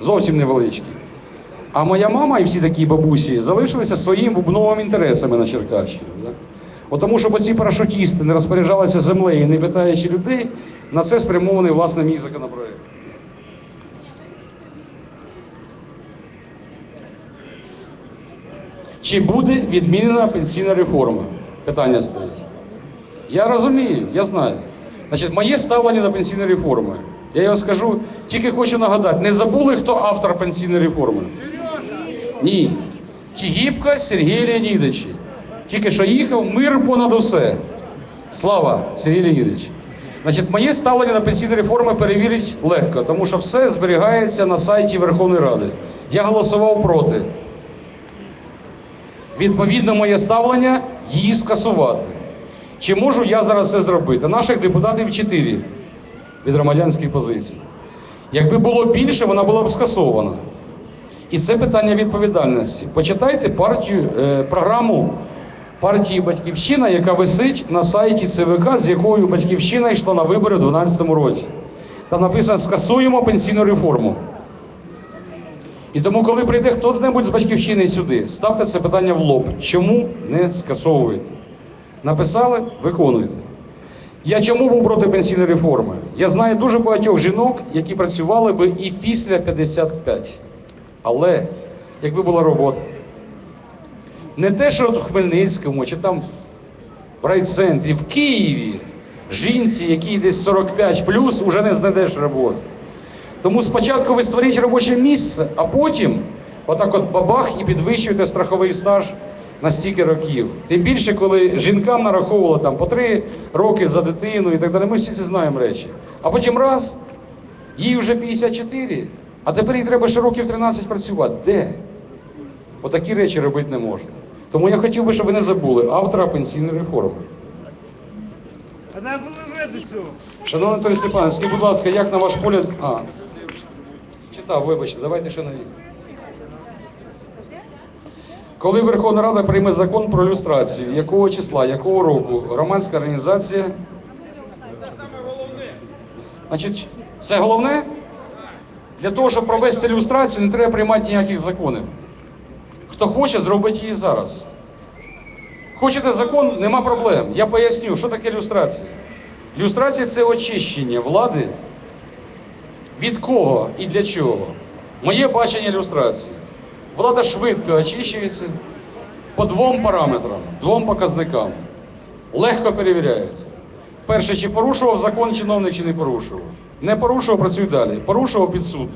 Зовсім невеличкі. А моя мама і всі такі бабусі залишилися своїми бубновими інтересами на Черкащині. От тому, щоб ці парашутісти не розпоряджалися землею, не питаючи людей, на це спрямований власне мій законопроект. Чи буде відмінена пенсійна реформа? Питання стоїть. Я розумію, я знаю. Значить, моє ставлення до пенсійної реформи. Я вам скажу, тільки хочу нагадати, не забули, хто автор пенсійної реформи? Ні. Тігіпка Сергій Леонідович. Тільки що їхав мир понад усе. Слава, Сергій Леонідович. Значить, моє ставлення на пенсійні реформи перевірить легко, тому що все зберігається на сайті Верховної Ради. Я голосував проти. Відповідно, моє ставлення її скасувати. Чи можу я зараз це зробити? Наших депутатів чотири від громадянської позиції. Якби було більше, вона була б скасована. І це питання відповідальності. Почитайте партію, е, програму партії Батьківщина, яка висить на сайті ЦВК, з якою Батьківщина йшла на вибори у 2012 році. Там написано скасуємо пенсійну реформу. І тому, коли прийде хтось-небудь з батьківщини сюди, ставте це питання в лоб. Чому не скасовуєте? Написали, виконуйте. Я чому був проти пенсійної реформи? Я знаю дуже багатьох жінок, які працювали би і після 55. Але якби була робота. Не те, що в Хмельницькому чи там в райцентрі, в Києві жінці, якій десь 45 плюс, уже не знайдеш роботи. Тому спочатку ви створіть робоче місце, а потім отак от бабах і підвищуєте страховий стаж на стільки років. Тим більше, коли жінкам нараховували там по три роки за дитину і так далі. Ми всі це знаємо речі. А потім раз, їй вже 54, а тепер їй треба ще років 13 працювати. Де? Отакі речі робити не можна. Тому я хотів би, щоб ви не забули автора пенсійної реформи. Шановний Анатолій Степанович, будь ласка, як на ваш погляд. А, читав, вибачте, давайте ще нові. Коли Верховна Рада прийме закон про люстрацію, якого числа, якого року громадська організація. Значить, це головне? Для того, щоб провести люстрацію, не треба приймати ніяких законів. Хто хоче, зробить її зараз. Хочете закон, нема проблем. Я поясню, що таке люстрація. Люстрація це очищення влади від кого і для чого. Моє бачення люстрації. Влада швидко очищується по двом параметрам, двом показникам. Легко перевіряється. Перше, чи порушував закон чиновник, чи не порушував. Не порушував, працюй далі. Порушував під суд.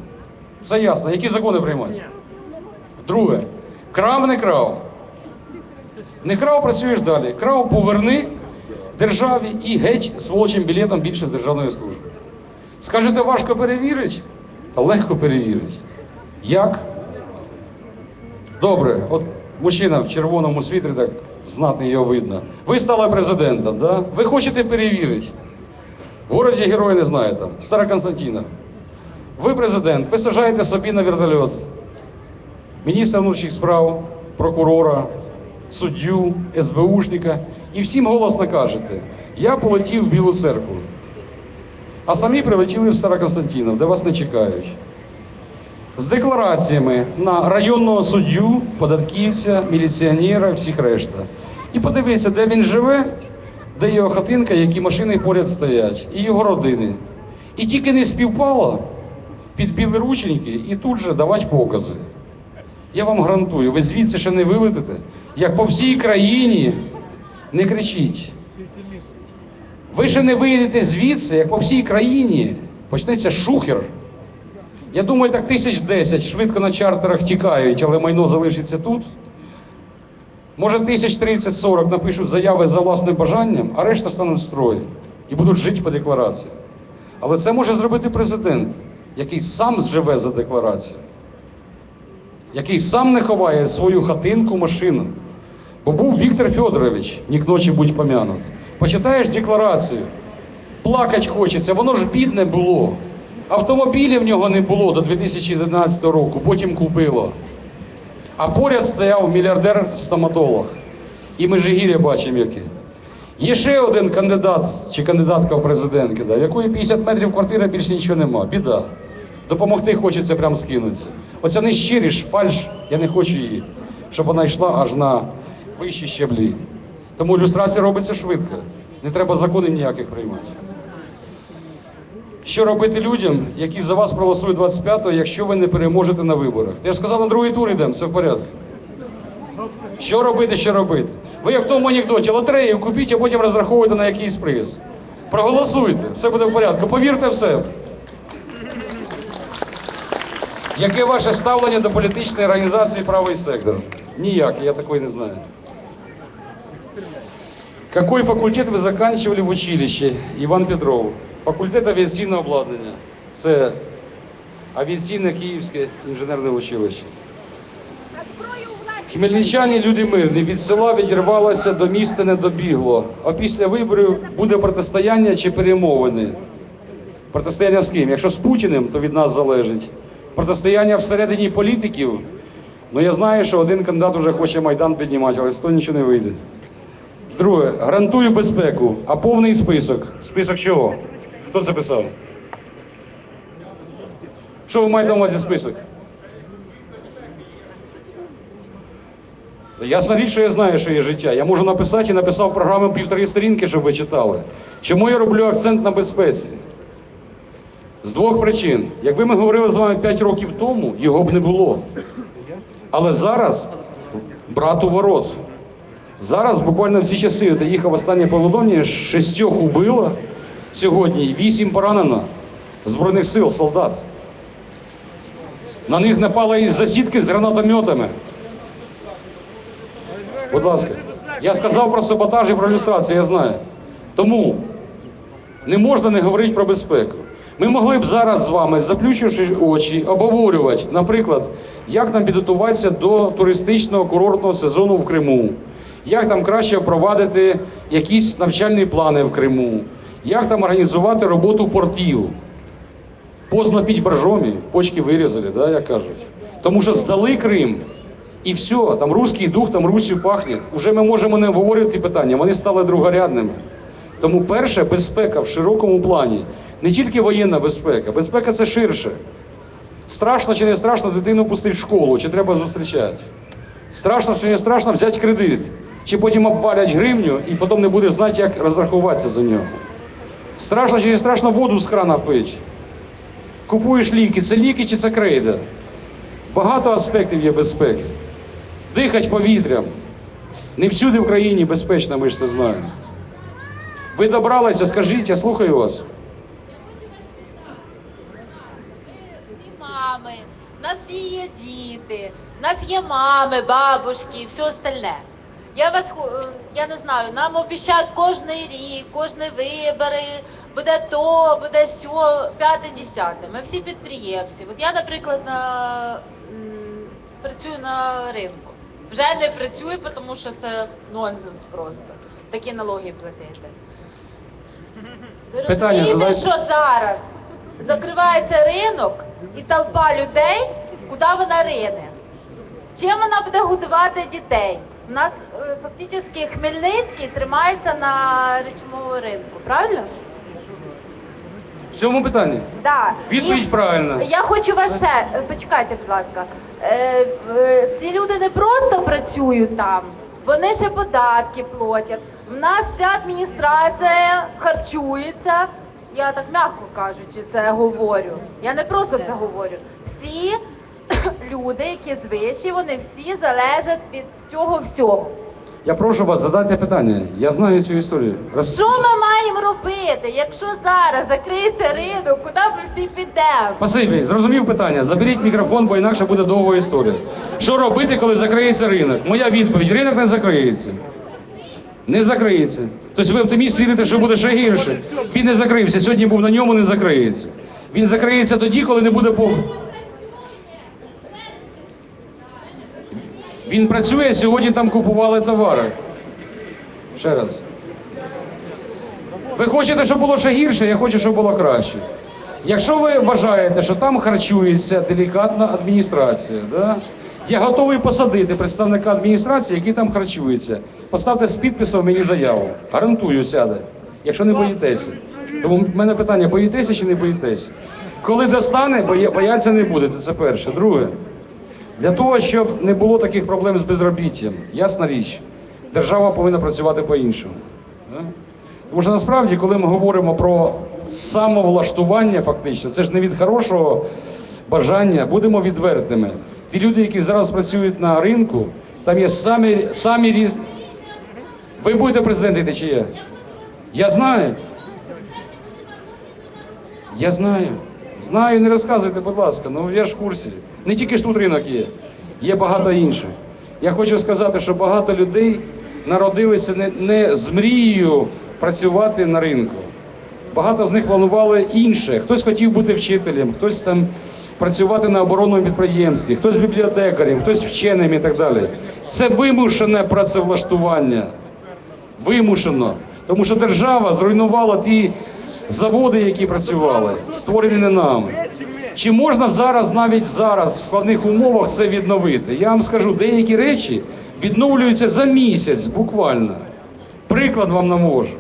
Все ясно. Які закони приймати? Друге, крав, не крав. Не крав, працюєш далі. Крав, поверни державі і геть з волчим білетом більше з державної служби. Скажете, важко перевірити? Та легко перевірити. Як? Добре, от мужчина в червоному світрі, так знатний його видно. Ви стали президентом, да? ви хочете перевірити. В городі герої не знаю там, Староконстантина. Ви президент, ви сажаєте собі на вертольот міністра внутрішніх справ, прокурора, суддю, СБУшника і всім голосно кажете, я полетів в Білу церкву. А самі прилетіли в Староконстантинов, де вас не чекають. З деклараціями на районного суддю, податківця, міліціонера, всіх решта. І подивіться, де він живе, де його хатинка, які машини поряд стоять, і його родини. І тільки не співпало під білі рученьки і тут же давати покази. Я вам гарантую, ви звідси ще не вилетите, як по всій країні. Не кричіть. Ви ще не виїдете звідси, як по всій країні почнеться шухер. Я думаю, так тисяч десять швидко на чартерах тікають, але майно залишиться тут. Може, тисяч тридцять сорок напишуть заяви за власним бажанням, а решта стануть в строй і будуть жити по декларації. Але це може зробити президент, який сам живе за декларацією, який сам не ховає свою хатинку, машину. Бо був Віктор Федорович, нік ночі будь помянут. Почитаєш декларацію, плакать хочеться, воно ж бідне було. Автомобілів в нього не було до 2011 року, потім купило. А поряд стояв мільярдер-стоматолог. І Межигір'я бачимо яке. Є ще один кандидат чи кандидатка в президентки, да, в якої 50 метрів квартира більше нічого нема. Біда. Допомогти хочеться прям скинутися. Оця нещирість, фальш, я не хочу її, щоб вона йшла аж на вищі щеблі. Тому ілюстрація робиться швидко. Не треба законів ніяких приймати. Що робити людям, які за вас проголосують 25-го, якщо ви не переможете на виборах? Я ж сказав, на другий тур йдемо, все в порядку. Що робити, що робити? Ви як в тому анекдоті, лотерею купіть, а потім розраховуйте на якийсь приз. Проголосуйте, все буде в порядку. Повірте в себе. Яке ваше ставлення до політичної організації правий сектор? Ніяке, я такої не знаю. Какой факультет ви заканчивали в училище? Іван Петров. Факультет авіаційного обладнання. Це авіаційне Київське інженерне училище. Хмельничані люди мирні, від села відірвалося, до міста не добігло. А після виборів буде протистояння чи перемовини. Протистояння з ким? Якщо з Путіним, то від нас залежить. Протистояння всередині політиків. Ну я знаю, що один кандидат вже хоче Майдан піднімати, але з того нічого не вийде. Друге, гарантую безпеку, а повний список. Список чого? Хто це писав? Що ви маєте на увазі список? Ясна річ, що я знаю, що є життя. Я можу написати і написав програму півтори сторінки, щоб ви читали. Чому я роблю акцент на безпеці? З двох причин. Якби ми говорили з вами 5 років тому, його б не було. Але зараз брат у ворот. Зараз буквально в ці часи, я їхав останнє повідомлення, шістьох убило сьогодні, вісім поранено Збройних сил, солдат. На них напали із засідки з гранатометами. Будь ласка, я сказав про саботаж і про ілюстрацію, я знаю. Тому не можна не говорити про безпеку. Ми могли б зараз з вами, заплющивши очі, обговорювати, наприклад, як нам підготуватися до туристичного курортного сезону в Криму, як там краще впровадити якісь навчальні плани в Криму, як там організувати роботу портів. Поздно піть боржомі, почки вирізали, да, як кажуть. Тому що здали Крим, і все, там руський дух, там Руссю пахне. Уже ми можемо не обговорювати питання, вони стали другорядними. Тому перше безпека в широкому плані. Не тільки воєнна безпека, безпека це ширше. Страшно чи не страшно дитину пустити в школу, чи треба зустрічати. Страшно чи не страшно взяти кредит, чи потім обвалять гривню і потім не буде знати, як розрахуватися за нього. Страшно чи не страшно воду з крана пити. Купуєш ліки, це ліки чи це крейда. Багато аспектів є безпеки. Дихать повітрям. Не всюди в країні безпечно, ми ж це знаємо. Ви добралися, скажіть, я слухаю вас. мами, в нас є діти, в нас є мами, бабушки і все остальне. Я вас е, я не знаю, нам обіцяють кожний рік, кожні вибори, буде то, буде сьо, п'яте, десяте. Ми всі підприємці. От я, наприклад, на, працюю на ринку. Вже не працюю, тому що це нонсенс просто. Такі налоги платити. Ви Питання розумієте, що зараз закривається ринок і толпа людей, куди вона рине? Чим вона буде годувати дітей? У нас е, фактично Хмельницький тримається на речовому ринку, правильно? В цьому питанні. Да. Відповідь І правильна. Я хочу вас ще е, почекайте, будь ласка. Е, е, ці люди не просто працюють там, вони ще податки платять. У нас вся адміністрація харчується. Я так м'яко кажучи, це говорю. Я не просто це говорю. Всі люди, які звичі, вони всі залежать від цього всього. Я прошу вас, задайте питання. Я знаю цю історію. Роз- Що ми маємо робити, якщо зараз закриється ринок, куди ми всі підемо? Спасибі, зрозумів питання. Заберіть мікрофон, бо інакше буде довга історія. Що робити, коли закриється ринок? Моя відповідь: ринок не закриється. Не закриється. Тобто ви оптиміст вірите, що буде ще гірше. Він не закрився. Сьогодні був на ньому, не закриється. Він закриється тоді, коли не буде по. Він працює, сьогодні там купували товари. Ще раз. Ви хочете, щоб було ще гірше, я хочу, щоб було краще. Якщо ви вважаєте, що там харчується делікатна адміністрація, да? я готовий посадити представника адміністрації, який там харчується. Поставте з підписом мені заяву. Гарантую, сяде, якщо не боїтеся. Тому в мене питання: боїтеся чи не боїтеся? Коли достане, боя- бояться не будете. Це перше. Друге, для того, щоб не було таких проблем з безробіттям, ясна річ, держава повинна працювати по-іншому. Тому що насправді, коли ми говоримо про самовлаштування, фактично, це ж не від хорошого бажання, будемо відвертими. Ті люди, які зараз працюють на ринку, там є самі, самі різні. Ви будете президентом чи я? Я знаю. Я знаю. Знаю, не розказуйте, будь ласка. Ну я ж в курсі. Не тільки ж тут ринок є, є багато інших. Я хочу сказати, що багато людей народилися не, не з мрією працювати на ринку. Багато з них планували інше. Хтось хотів бути вчителем, хтось там працювати на оборонному підприємстві, хтось бібліотекарем, хтось вченим і так далі. Це вимушене працевлаштування. Вимушено. Тому що держава зруйнувала ті заводи, які працювали, створені не нами. Чи можна зараз, навіть зараз, в складних умовах це відновити? Я вам скажу, деякі речі відновлюються за місяць, буквально. Приклад вам наможу.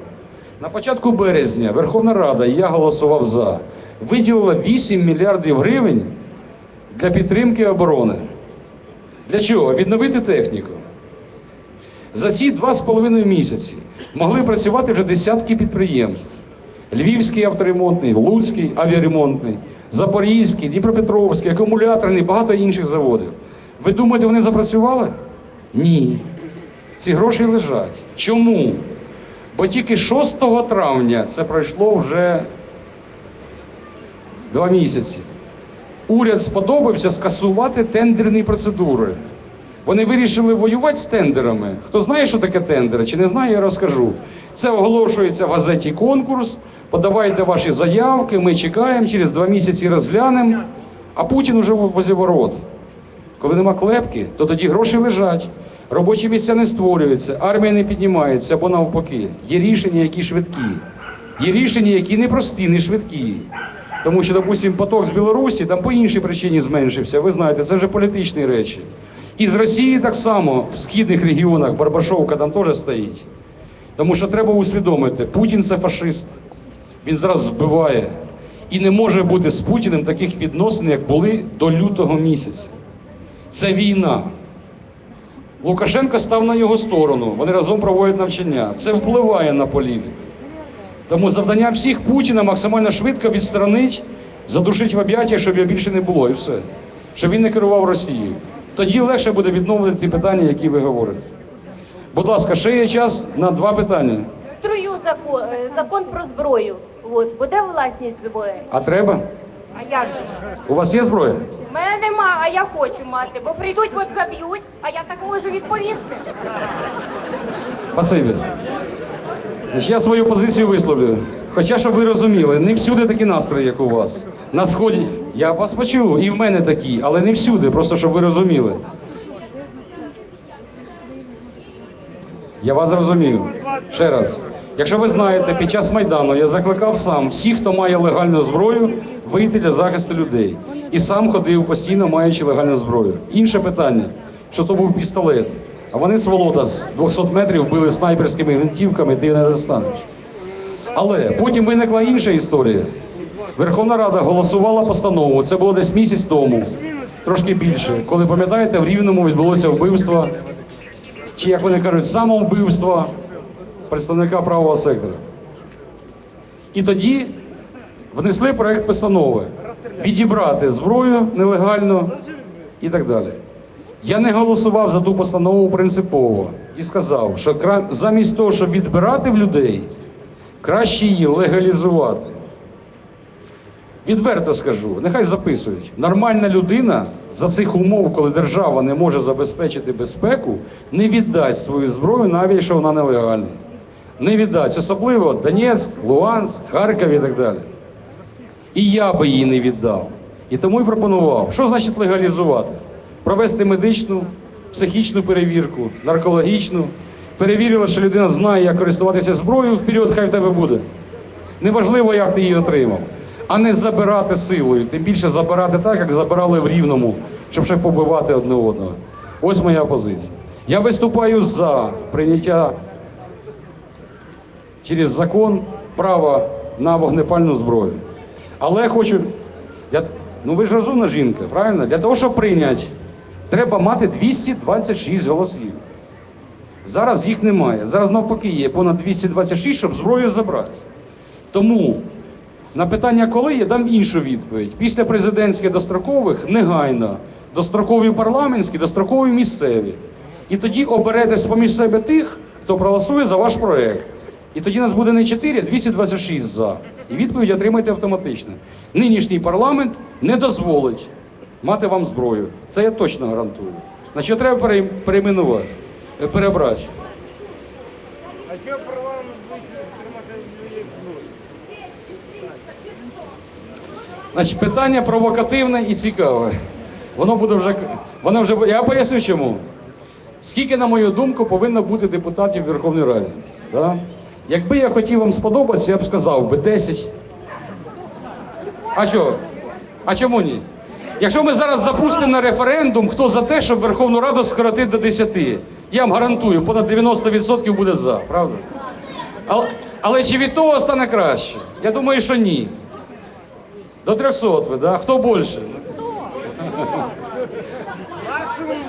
На початку березня Верховна Рада, я голосував за, виділила 8 мільярдів гривень для підтримки оборони. Для чого? Відновити техніку. За ці два з половиною місяці могли працювати вже десятки підприємств. Львівський авторемонтний, Луцький авіаремонтний, Запорізький, Дніпропетровський, акумуляторний, багато інших заводів. Ви думаєте, вони запрацювали? Ні. Ці гроші лежать. Чому? Бо тільки 6 травня це пройшло вже два місяці. Уряд сподобався скасувати тендерні процедури. Вони вирішили воювати з тендерами. Хто знає, що таке тендери, чи не знає, я розкажу. Це оголошується в газеті конкурс. Подавайте ваші заявки, ми чекаємо, через два місяці розглянемо, а Путін уже возле ворот. Коли нема клепки, то тоді гроші лежать, робочі місця не створюються, армія не піднімається або навпаки. Є рішення, які швидкі. Є рішення, які не прості, не швидкі. Тому що, допустимо, поток з Білорусі там по іншій причині зменшився. Ви знаєте, це вже політичні речі. І з Росії так само в східних регіонах Барбашовка там теж стоїть. Тому що треба усвідомити, Путін це фашист. Він зараз вбиває. І не може бути з Путіним таких відносин, як були до лютого місяця. Це війна. Лукашенко став на його сторону. Вони разом проводять навчання. Це впливає на політику. Тому завдання всіх Путіна максимально швидко відсторонить, задушить в об'яття, щоб його більше не було, і все. Щоб він не керував Росією. Тоді легше буде відновити ті питання, які ви говорите. Будь ласка, ще є час на два питання. Строю закон, е, закон про зброю. От, буде власність зброї. А треба? А як же ж? У вас є зброя? У мене нема, а я хочу мати, бо прийдуть, от заб'ють, а я так можу відповісти. Спасибі. Я свою позицію висловлю. Хоча, щоб ви розуміли, не всюди такі настрої, як у вас. На сході я вас почув, і в мене такі, але не всюди, просто щоб ви розуміли. Я вас зрозумів. Ще раз. Якщо ви знаєте, під час Майдану я закликав сам всіх, хто має легальну зброю, вийти для захисту людей. І сам ходив постійно, маючи легальну зброю. Інше питання, що то був пістолет. А вони сволота з 200 метрів били снайперськими гвинтівками, ти не достанеш. Але потім виникла інша історія. Верховна Рада голосувала постанову. Це було десь місяць тому, трошки більше. Коли пам'ятаєте, в Рівному відбулося вбивство, чи як вони кажуть, самовбивство представника правого сектора. І тоді внесли проект постанови відібрати зброю нелегально і так далі. Я не голосував за ту постанову принципово і сказав, що замість того, щоб відбирати в людей, краще її легалізувати. Відверто скажу, нехай записують. Нормальна людина за цих умов, коли держава не може забезпечити безпеку, не віддасть свою зброю, навіть якщо вона нелегальна. Не віддасть, особливо Донецьк, Луганськ, Харків і так далі. І я би її не віддав. І тому і пропонував, що значить легалізувати? Провести медичну, психічну перевірку, наркологічну. Перевірили, що людина знає, як користуватися зброєю, вперед, хай в тебе буде. Неважливо, як ти її отримав, а не забирати силою. Тим більше забирати так, як забирали в Рівному, щоб ще побивати одне одного. Ось моя позиція. Я виступаю за прийняття через закон права на вогнепальну зброю. Але хочу Для, ну ви ж розумна жінка, правильно? Для того, щоб прийняти, треба мати 226 голосів. Зараз їх немає. Зараз навпаки є понад 226, щоб зброю забрати. Тому на питання коли я дам іншу відповідь. Після президентських дострокових негайно, дострокові парламентські, дострокові місцеві. І тоді оберете з-поміж себе тих, хто проголосує за ваш проект. І тоді нас буде не 4, а 226 за. І відповідь отримаєте автоматично. Нинішній парламент не дозволить мати вам зброю. Це я точно гарантую. Значить, треба перейменувати, е, перебрати. А чого парламент буде тримати людей зброю? Значить, питання провокативне і цікаве. Воно буде вже. Воно вже я поясню чому. Скільки, на мою думку, повинно бути депутатів в Верховній Раді? Да? Якби я хотів вам сподобатися, я б сказав би 10. А чого? А чому ні? Якщо ми зараз запустимо на референдум, хто за те, щоб Верховну Раду скоротити до 10, я вам гарантую, понад 90% буде за, правда? Але, але чи від того стане краще? Я думаю, що ні. До 300 ви, да? Хто більше?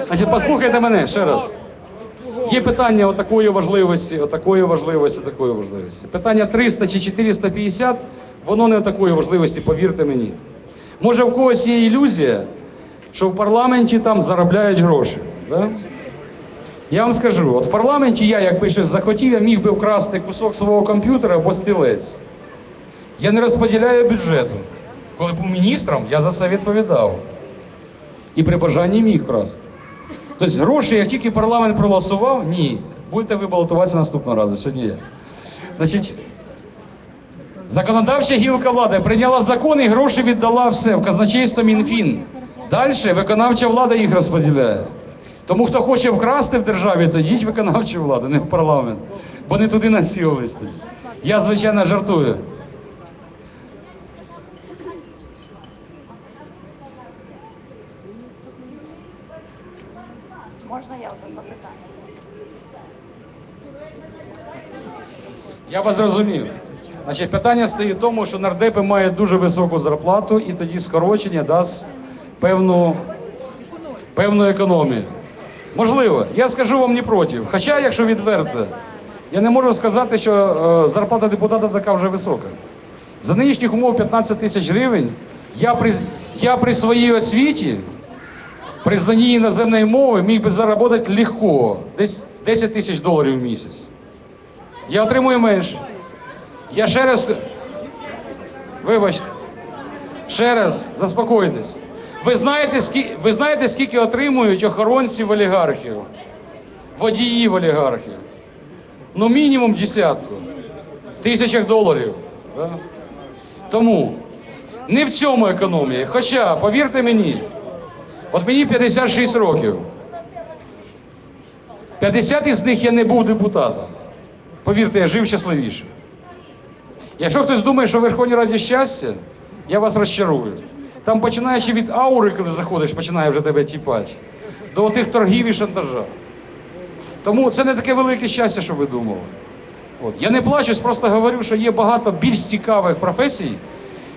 Значить, послухайте мене ще раз. Є питання отакої важливості, отакої важливості, такої важливості. Питання 300 чи 450, воно не такої важливості, повірте мені. Може, в когось є ілюзія, що в парламенті там заробляють гроші. Да? Я вам скажу, от в парламенті я, якби щось захотів, я міг би вкрасти кусок свого комп'ютера або стілець. Я не розподіляю бюджету. Коли був міністром, я за це відповідав. І при бажанні міг красти. Тобто гроші, як тільки парламент проголосував, ні. Будете ви балотуватися наступного разу, сьогодні я. Значить, законодавча гілка влади прийняла закон і гроші віддала все в казначейство Мінфін. Далі виконавча влада їх розподіляє. Тому хто хоче вкрасти в державі, то йдіть виконавчу владу, не в парламент. Бо не туди націлились. Я, звичайно, жартую. Можна я вже запитаю? Я вас зрозумів. Значить, питання стоїть в тому, що нардепи мають дуже високу зарплату, і тоді скорочення дасть певну, певну економію. Можливо, я скажу вам не проти. Хоча, якщо відверто, я не можу сказати, що е, зарплата депутата така вже висока. За нинішніх умов 15 тисяч гривень я при, я при своїй освіті, при знанні іноземної мови міг би заробити легко, десь 10 тисяч доларів в місяць. Я отримую менше. Я ще раз. Вибачте. Ще раз, заспокойтесь. Ви знаєте, скільки, ви знаєте, скільки отримують охоронці в олігархів, водії в олігархів? Ну, мінімум десятку. В тисячах доларів. Да? Тому не в цьому економія. Хоча, повірте мені, от мені 56 років. 50 із них я не був депутатом. Повірте, я жив щасливіше. Якщо хтось думає, що в Верховній Раді щастя, я вас розчарую. Там починаючи від аури, коли заходиш, починає вже тебе тіпати, до тих торгів і шантажа. Тому це не таке велике щастя, що ви думали. От. Я не плачусь, просто говорю, що є багато більш цікавих професій,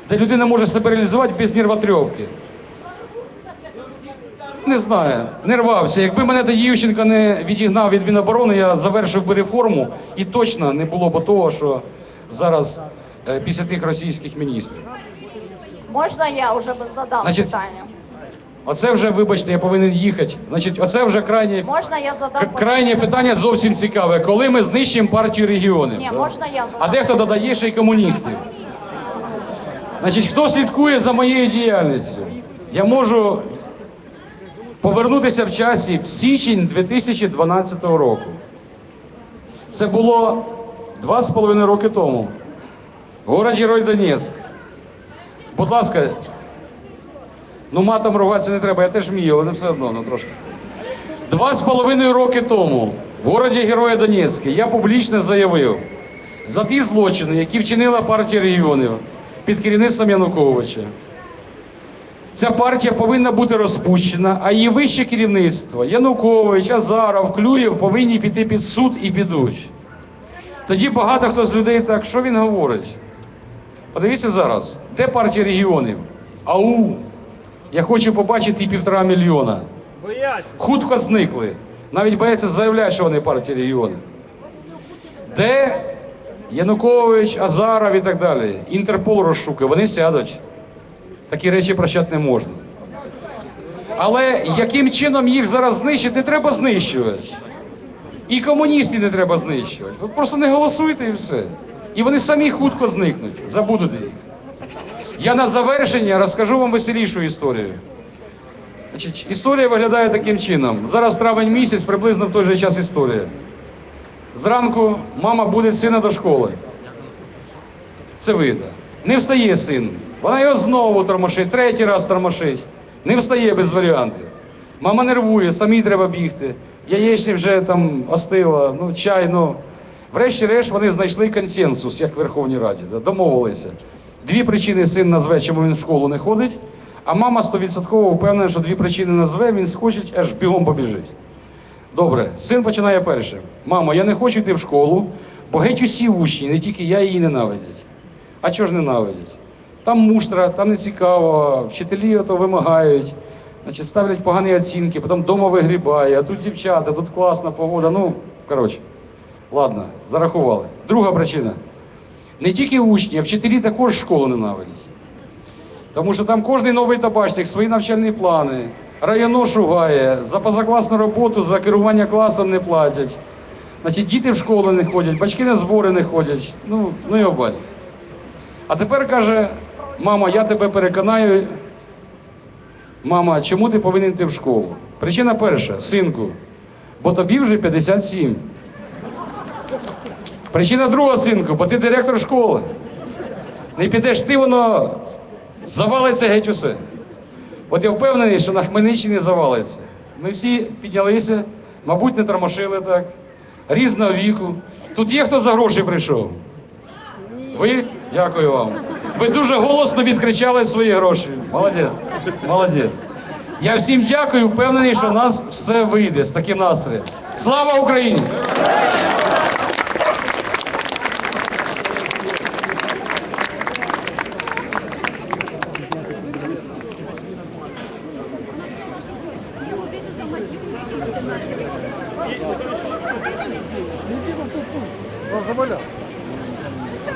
де людина може себе реалізувати без нервотрьовки. Не знаю, не рвався. Якби мене тоді Ющенко не відігнав від Міноборони, я завершив би реформу і точно не було б того, що зараз е, після тих російських міністрів. Можна я вже задам Значить, питання? Оце вже, вибачте, я повинен їхати. Значить, оце вже крайнє, Можна я задам крайнє питання зовсім цікаве. Коли ми знищимо партію регіонів? Ні, можна я задам. А дехто додає ще й комуністів. Значить, хто слідкує за моєю діяльністю? Я можу повернутися в часі в січень 2012 року. Це було два з половиною роки тому. Город Герой Донецьк. Будь ласка, ну матом ругатися не треба, я теж вмію, але не все одно, ну трошки. Два з половиною роки тому в городі Героя Донецька я публічно заявив за ті злочини, які вчинила партія регіонів під керівництвом Януковича. Ця партія повинна бути розпущена, а її вище керівництво Янукович, Азаров, Клюєв повинні піти під суд і підуть. Тоді багато хто з людей так, що він говорить? Подивіться зараз, де партія регіонів? Ау! Я хочу побачити і півтора мільйона. Хутко зникли. Навіть бояться заявляти, що вони партія регіону. Де Янукович, Азаров і так далі. Інтерпол розшукує, вони сядуть. Такі речі прощати не можна. Але яким чином їх зараз знищити, не треба знищувати. І комуністів не треба знищувати. Ви просто не голосуйте і все. І вони самі хутко зникнуть, забудуть їх. Я на завершення розкажу вам веселішу історію. Значить, історія виглядає таким чином. Зараз травень місяць, приблизно в той же час історія. Зранку мама буде сина до школи. Це видно. Не встає син. Вона його знову тормошить, третій раз тормошить. Не встає без варіантів. Мама нервує, самій треба бігти. Яєчня вже там остила, ну, чай, ну. Врешті-решт вони знайшли консенсус, як в Верховній Раді, да, домовилися. Дві причини син назве, чому він в школу не ходить, а мама стовідсотково впевнена, що дві причини назве, він схочить, аж бігом побіжить. Добре, син починає перше. Мамо, я не хочу йти в школу, бо геть усі учні, не тільки я її ненавидять. А чого ж ненавидять? Там муштра, там не цікаво, вчителі ото вимагають, значить, ставлять погані оцінки, потім вдома вигрібає, а тут дівчата, тут класна погода. Ну, коротше, ладно, зарахували. Друга причина. Не тільки учні, а вчителі також школу ненавидять. Тому що там кожний новий табачник, свої навчальні плани, районо шугає, за позакласну роботу, за керування класом не платять. Значить, діти в школу не ходять, батьки на збори не ходять. Ну, ну і обаль. А тепер каже, мама, я тебе переконаю. Мама, чому ти повинен йти в школу? Причина перша, синку, бо тобі вже 57. Причина друга, синку, бо ти директор школи. Не підеш ти, воно завалиться геть усе. От я впевнений, що на Хмельниччині завалиться. Ми всі піднялися, мабуть, не тормошили так, різного віку. Тут є хто за гроші прийшов? Ви? Дякую вам. Ви дуже голосно відкричали свої гроші. Молодець. Молодець. Я всім дякую, впевнений, що у нас все вийде з таким настроєм. Слава Україні!